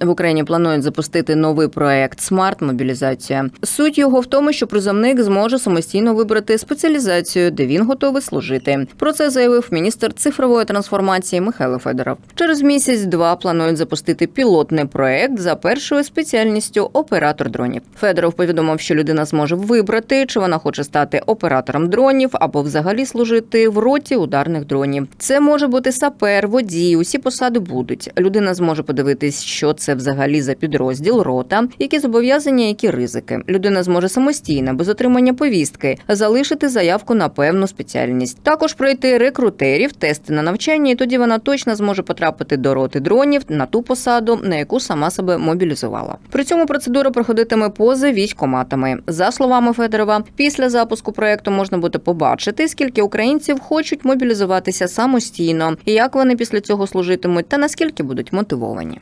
В Україні планують запустити новий проект Смарт Мобілізація. Суть його в тому, що призовник зможе самостійно вибрати спеціалізацію, де він готовий служити. Про це заявив міністр цифрової трансформації Михайло Федоров. Через місяць-два планують запустити пілотний проект за першою спеціальністю оператор дронів. Федоров повідомив, що людина зможе вибрати, чи вона хоче стати оператором дронів або взагалі служити в роті ударних дронів. Це може бути сапер, водій. Усі посади будуть. Людина зможе подивитись, що це взагалі за підрозділ, рота, які зобов'язання, які ризики. Людина зможе самостійно, без отримання повістки, залишити заявку на певну спеціальність. Також пройти рекрутерів, тести на навчання, і тоді вона точно зможе потрапити до роти дронів на ту посаду, на яку сама себе мобілізувала. При цьому процедура проходитиме поза військоматами. За словами Федорова, після запуску проекту можна буде побачити, скільки українців хочуть мобілізуватися самостійно, і як вони після цього служитимуть, та наскільки будуть мотивовані.